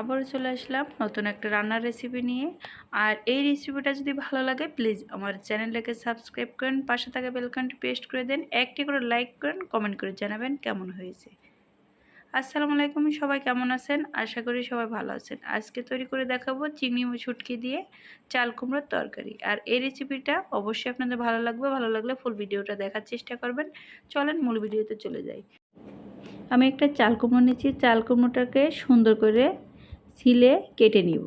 আবারও চলে আসলাম নতুন একটা রান্নার রেসিপি নিয়ে। আর এই রেসিপিটা যদি ভালো লাগে প্লিজ আমার চ্যানেলটাকে সাবস্ক্রাইব করেন, পাশে থাকা বেলকনটি পেস্ট করে দেন, একটি করে লাইক করেন কমেন্ট করে জানাবেন কেমন হয়েছে। আসসালামু আলাইকুম, সবাই কেমন আছেন? আশা করি সবাই ভালো আছেন। আজকে তৈরি করে দেখাবো চিংড়ি ছুটকি দিয়ে চাল কুমড়োর তরকারি। আর এই রেসিপিটা অবশ্যই আপনাদের ভালো লাগবে, ভালো লাগলে ফুল ভিডিওটা দেখার চেষ্টা করবেন। চলেন মূল ভিডিওতে চলে যাই। আমি একটা চাল কুমড়ো নিচ্ছি চাল কুমড়োটাকে সুন্দর করে ছিলে কেটে নিব।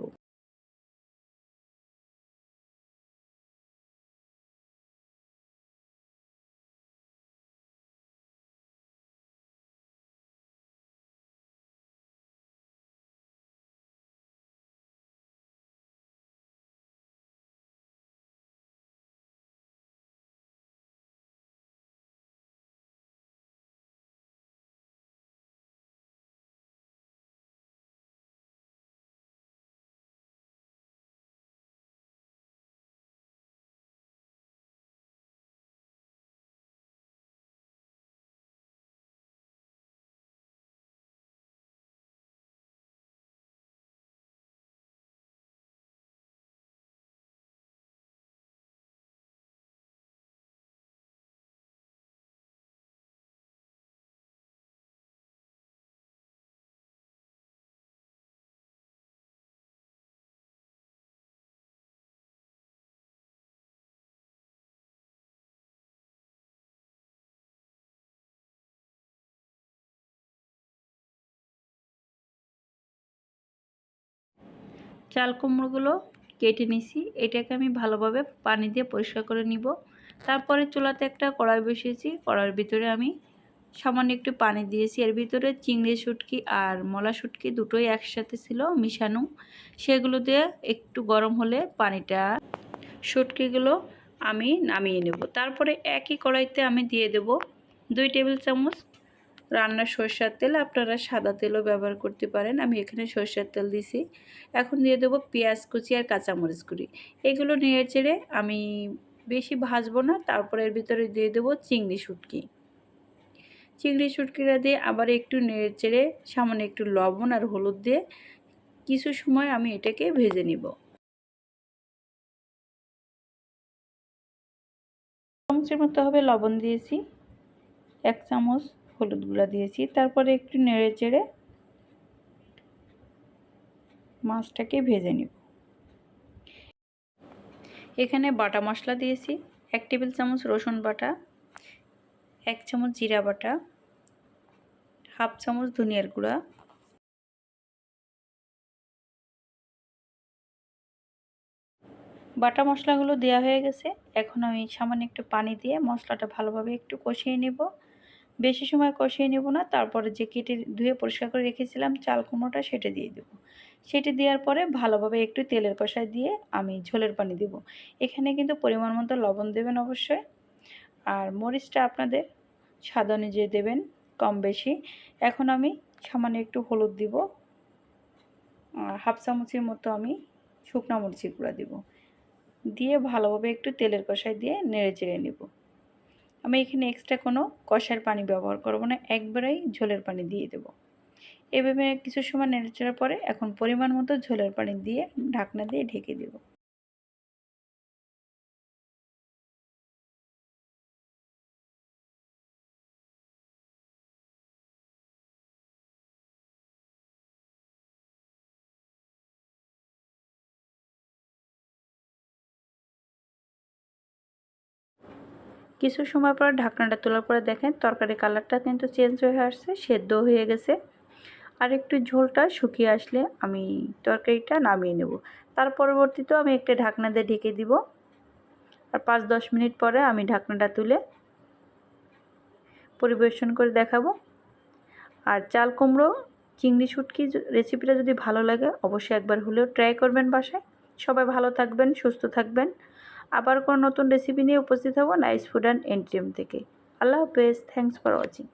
চাল কুমড়োগুলো কেটে নিছি। এটাকে আমি ভালোভাবে পানি দিয়ে পরিষ্কার করে নিব। তারপরে চুলাতে একটা কড়াই বসিয়েছি। কড়াইয়ের ভিতরে আমি সামান্য একটু পানি দিয়েছি। এর ভিতরে চিংড়ি শুটকি আর মলা শুটকি দুটোই একসাথে ছিল মিশানো। সেগুলো দিয়ে একটু গরম হলে পানিটা, শুটকিগুলো আমি নামিয়ে নেব। তারপরে একই কড়াইতে আমি দিয়ে দেব দুই টেবিল চামচ রান্নার সরষার তেল আপনারা সাদা তেলও ব্যবহার করতে পারেন। আমি এখানে সরষার তেল দিছি। এখন দিয়ে দেবো পেঁয়াজ কুচি আর কাঁচামরিচ কুড়ি এগুলো নেড়ে চেড়ে আমি বেশি ভাজবো না, তারপরে এর ভিতরে দিয়ে দেবো চিংড়ি শুটকি। চিংড়ি শুটকিটা দিয়ে আবার একটু নেড়ে চেড়ে সামান্য একটু লবণ আর হলুদ দিয়ে কিছু সময় আমি এটাকে ভেজে নিব। চামচের মতো হবে লবণ দিয়েছি। এক চামচ হলুদ গুঁড়া দিয়েছি। তারপরে একটু নেড়ে চেড়ে মাছটাকে ভেজে নিব। এখানে বাটা মশলা দিয়েছি, এক টেবিল চামচ রসুন বাটা, এক চামচ জিরা বাটা, হাফ চামচ ধনিয়ার গুঁড়া, বাটা মশলাগুলো দেওয়া হয়ে গেছে। এখন আমি সামান্য একটু পানি দিয়ে মশলাটা ভালোভাবে একটু কষিয়ে নেব। বেশি সময় কষিয়ে নেব না, তারপরে যে কেটে ধুয়ে পরিষ্কার করে রেখেছিলাম চাল কুমড়োটা সেটা দিয়ে দেবো। সেটি দেওয়ার পরে ভালোভাবে একটু তেলের কষায় দিয়ে আমি ঝোলের পানি দেব। এখানে কিন্তু পরিমাণ মতো লবণ দেবেন অবশ্যই। আর মরিচটা আপনাদের স্বাদ অনুযায়ী দেবেন কম বেশি। এখন আমি সামান্য একটু হলুদ দিব। হাফ চামচের মতো আমি শুকনো মরিচি গুঁড়া দেব। দিয়ে ভালোভাবে একটু তেলের কষায় দিয়ে নেড়ে চেড়ে নেব। আমি এখানে এক্সট্রা কোনো কষার পানি ব্যবহার করব না, একবারেই ঝোলের পানি দিয়ে দেব। এভাবে কিছু সময় নেড়ে পরে এখন পরিমাণ মতো ঝোলের পানি দিয়ে ঢাকনা দিয়ে ঢেকে দেব। কিছু সময় পর ঢাকনাটা তোলার পরে দেখেন তরকারি কালারটা কিন্তু চেঞ্জ হয়ে আসছে, সেদ্ধ হয়ে গেছে। আর একটু ঝোলটা শুকিয়ে আসলে আমি তরকারিটা নামিয়ে নেব। তার পরবর্তীতেও আমি একটা ঢাকনা দিয়ে ঢেকে দিব। আর পাঁচ দশ মিনিট পরে আমি ঢাকনাটা তুলে পরিবেশন করে দেখাবো। আর চাল কুমড়ো, চিংড়ি শুটকি রেসিপিটা যদি ভালো লাগে অবশ্যই একবার হলেও ট্রাই করবেন বাসায়। সবাই ভালো থাকবেন, সুস্থ থাকবেন। আবার কোনো নতুন রেসিপি নিয়ে উপস্থিত হব নাইস ফুড অ্যান্ড এন্ট্রিম থেকে। আল্লাহ হাফেজ থ্যাংকস ফর ওয়াচিং